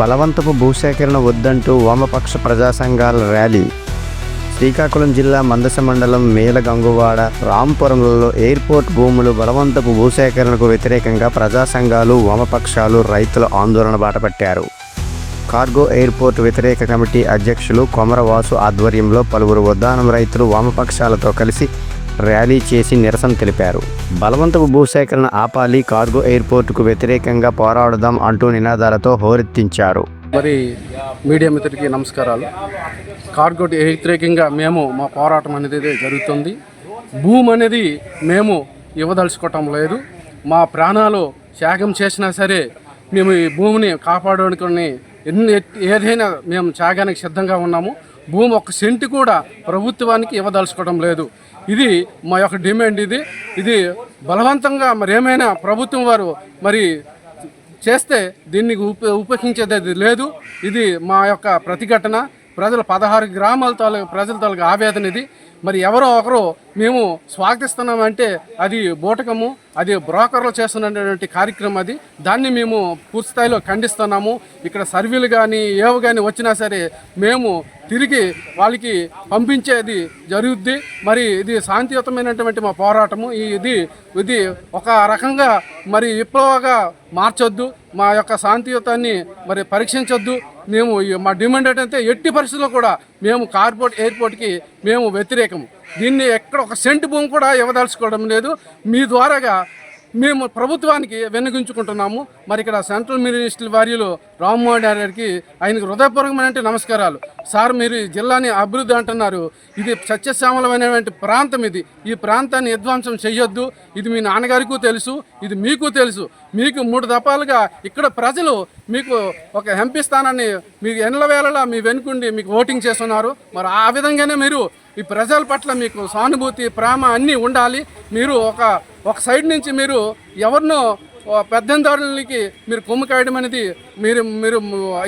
బలవంతపు భూసేకరణ వద్దంటూ వామపక్ష ప్రజా సంఘాల ర్యాలీ. శ్రీకాకుళం జిల్లా మందస మండలం మేలగంగువాడ రాంపురంలలో ఎయిర్పోర్ట్ భూములు బలవంతపు భూసేకరణకు వ్యతిరేకంగా ప్రజా సంఘాలు వామపక్షాలు రైతుల ఆందోళన బాటపట్టారు. కార్గో ఎయిర్పోర్ట్ వ్యతిరేక కమిటీ అధ్యక్షులు కొమరవాసు ఆధ్వర్యంలో పలువురు ఉద్దానం రైతులు వామపక్షాలతో కలిసి ర్యాలీ చేసి నిరసన తెలిపారు. బలవంతపు భూసేకరణ ఆపాలి కార్గో ఎయిర్పోర్టుకు వ్యతిరేకంగా పోరాడుదాం అంటూ నినాదాలతో హోరెత్తించారు. మరి మీడియా మిత్రుడికి నమస్కారాలు. కార్గో వ్యతిరేకంగా మేము మా పోరాటం అనేది జరుగుతుంది. భూమి అనేది మేము ఇవ్వదలుచుకోవటం లేదు. మా ప్రాణాలు త్యాగం చేసినా సరే మేము ఈ భూమిని కాపాడుకొని ఎన్ని ఏదైనా మేము త్యాగానికి సిద్ధంగా ఉన్నాము. భూమి ఒక సెంటు కూడా ప్రభుత్వానికి ఇవ్వదలుచుకోవడం లేదు. ఇది మా యొక్క డిమాండ్ ఇది. ఇది బలవంతంగా మరి ఏమైనా ప్రభుత్వం వారు మరి చేస్తే దీన్ని ఉప ఉపేక్షించేది లేదు. ఇది మా యొక్క ప్రతిఘటన. ప్రజల పదహారు గ్రామాల తాలూ ప్రజల తాలూకు ఆవేదన ఇది. మరి ఎవరో ఒకరు మేము స్వాగతిస్తున్నామంటే అది బూటకము అది బ్రోకర్లు చేస్తున్నటువంటి కార్యక్రమం అది. దాన్ని మేము పూర్తి స్థాయిలో ఖండిస్తున్నాము. ఇక్కడ సర్వీలు కానీ ఏవి కానీ వచ్చినా సరే మేము తిరిగి వాళ్ళకి పంపించేది జరుగుద్ది. మరి ఇది శాంతియుతమైనటువంటి మా పోరాటము. ఇది ఇది ఒక రకంగా మరి విప్లవగా మార్చొద్దు. మా యొక్క శాంతియుతాన్ని మరి పరీక్షించొద్దు. మేము మా డిమాండ్ ఏంటంటే ఎట్టి పరిస్థితుల్లో కూడా మేము కార్పోర్ట్ ఎయిర్పోర్ట్కి మేము వ్యతిరేకము. దీన్ని ఎక్కడ ఒక సెంట్ భూమి కూడా ఇవ్వదలుచుకోవడం లేదు. మీ ద్వారాగా మేము ప్రభుత్వానికి వెన్నగించుకుంటున్నాము మరి ఇక్కడ సెంట్రల్ మినిస్టర్ వార్యులు రామ్మోహన్ గారికి ఆయనకు హృదయపూర్వకమైన నమస్కారాలు. సార్ మీరు జిల్లాని అభివృద్ధి అంటున్నారు. ఇది సత్యశ్యామలమైనటువంటి ప్రాంతం ఇది. ఈ ప్రాంతాన్ని విధ్వంసం చేయొద్దు. ఇది మీ నాన్నగారికి తెలుసు. ఇది మీకు తెలుసు. మీకు మూడు దఫాలుగా ఇక్కడ ప్రజలు మీకు ఒక ఎంపీ స్థానాన్ని మీకు ఎన్నల వేళలా మీ వెనుకుండి మీకు ఓటింగ్ చేస్తున్నారు. మరి ఆ విధంగానే మీరు ఈ ప్రజల పట్ల మీకు సానుభూతి ప్రేమ అన్నీ ఉండాలి. మీరు ఒక ఒక సైడ్ నుంచి మీరు ఎవరినో పెద్దందారులకి మీరు కొమ్ము కాయడం అనేది మీరు మీరు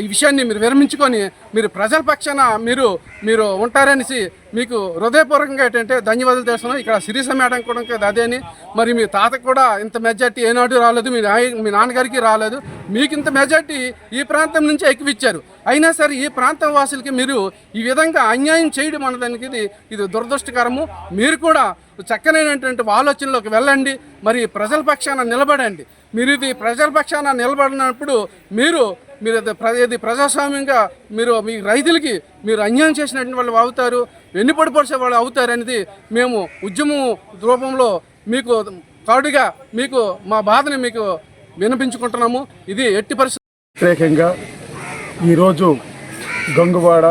ఈ విషయాన్ని మీరు విరమించుకొని మీరు ప్రజల పక్షాన మీరు మీరు ఉంటారనేసి మీకు హృదయపూర్వకంగా ఏంటంటే ధన్యవాదాలు చేస్తున్నాం ఇక్కడ సిరీస మేడం కూడా అదే అని. మరి మీ తాతకు కూడా ఇంత మెజార్టీ ఏనాడు రాలేదు. మీ నాయ మీ నాన్నగారికి రాలేదు. మీకు ఇంత మెజార్టీ ఈ ప్రాంతం నుంచి ఎక్కువిచ్చారు అయినా సరే ఈ ప్రాంతం వాసులకి మీరు ఈ విధంగా అన్యాయం చేయడం అన్నదానికి ఇది ఇది దురదృష్టకరము. మీరు కూడా చక్కనైనటువంటి ఆలోచనలోకి వెళ్ళండి. మరి ప్రజల పక్షాన నిలబడండి. మీరు ఇది ప్రజల పక్షాన నిలబడినప్పుడు మీరు మీరు ఇది ఇది ప్రజాస్వామ్యంగా మీరు మీ రైతులకి మీరు అన్యాయం చేసినటువంటి వాళ్ళు అవుతారు. వెన్నుపడి వాళ్ళు అవుతారు అనేది మేము ఉద్యమం రూపంలో మీకు కాడుగా మీకు మా బాధని మీకు వినిపించుకుంటున్నాము. ఇది ఎట్టి పరిస్థితి ఈరోజు గంగువాడ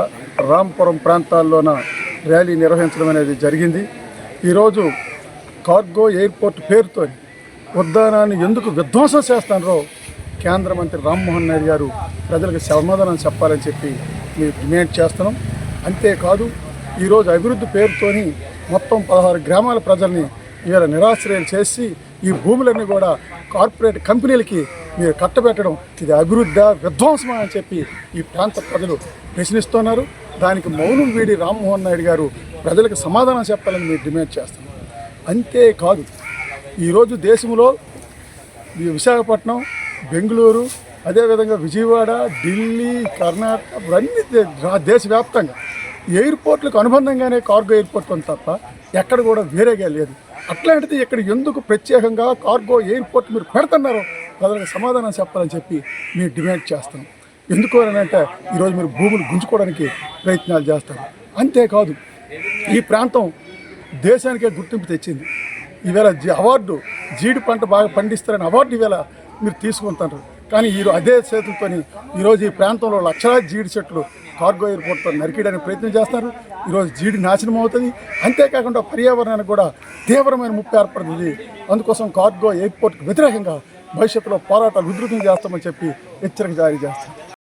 రాంపురం ప్రాంతాల్లోన ర్యాలీ నిర్వహించడం అనేది జరిగింది. ఈరోజు కార్గో ఎయిర్పోర్ట్ పేరుతో ఉద్యానాన్ని ఎందుకు విధ్వంసం చేస్తారో కేంద్ర మంత్రి రామ్మోహన్ నాయుడు గారు ప్రజలకు సమాధానం చెప్పాలని చెప్పి మేము డిమాండ్ చేస్తున్నాం. అంతేకాదు ఈరోజు అభివృద్ధి పేరుతోని మొత్తం పదహారు గ్రామాల ప్రజల్ని ఇవాళ నిరాశ్రయాలు చేసి ఈ భూములన్నీ కూడా కార్పొరేట్ కంపెనీలకి మీరు కట్టబెట్టడం ఇది అభివృద్ధి విధ్వంసమా అని చెప్పి ఈ ప్రాంత ప్రజలు ప్రశ్నిస్తున్నారు. దానికి మౌనం వీడి రామ్మోహన్ నాయుడు గారు ప్రజలకు సమాధానం చెప్పాలని మీరు డిమాండ్ చేస్తున్నారు. అంతేకాదు ఈరోజు దేశంలో విశాఖపట్నం బెంగళూరు అదేవిధంగా విజయవాడ ఢిల్లీ కర్ణాటక ఇవన్నీ దేశవ్యాప్తంగా ఎయిర్పోర్ట్లకు అనుబంధంగానే కార్గో ఎయిర్పోర్ట్ ఉంది తప్ప ఎక్కడ కూడా వేరేగా లేదు. అట్లాంటిది ఇక్కడ ఎందుకు ప్రత్యేకంగా కార్గో ఎయిర్పోర్ట్ మీరు పెడుతున్నారో ప్రజలకు సమాధానం చెప్పాలని చెప్పి మేము డిమాండ్ చేస్తాం. ఎందుకు అని అంటే ఈరోజు మీరు భూములు గుంజుకోవడానికి ప్రయత్నాలు చేస్తారు. అంతేకాదు ఈ ప్రాంతం దేశానికే గుర్తింపు తెచ్చింది. ఈవేళ జీ అవార్డు జీడి పంట బాగా పండిస్తారని అవార్డు ఈవేళ మీరు తీసుకుంటారు కానీ ఈ అదే చేతులతో ఈరోజు ఈ ప్రాంతంలో లక్షలాది జీడి చెట్లు కార్గో ఎయిర్పోర్ట్తో నరికేయడానికి ప్రయత్నం చేస్తారు. ఈరోజు జీడి నాశనం అవుతుంది. అంతేకాకుండా పర్యావరణానికి కూడా తీవ్రమైన ముప్పు ఏర్పడుతుంది. అందుకోసం కార్గో ఎయిర్పోర్ట్కి వ్యతిరేకంగా భవిష్యత్తులో పోరాటాలు ఉధృతం చేస్తామని చెప్పి హెచ్చరిక జారీ చేస్తారు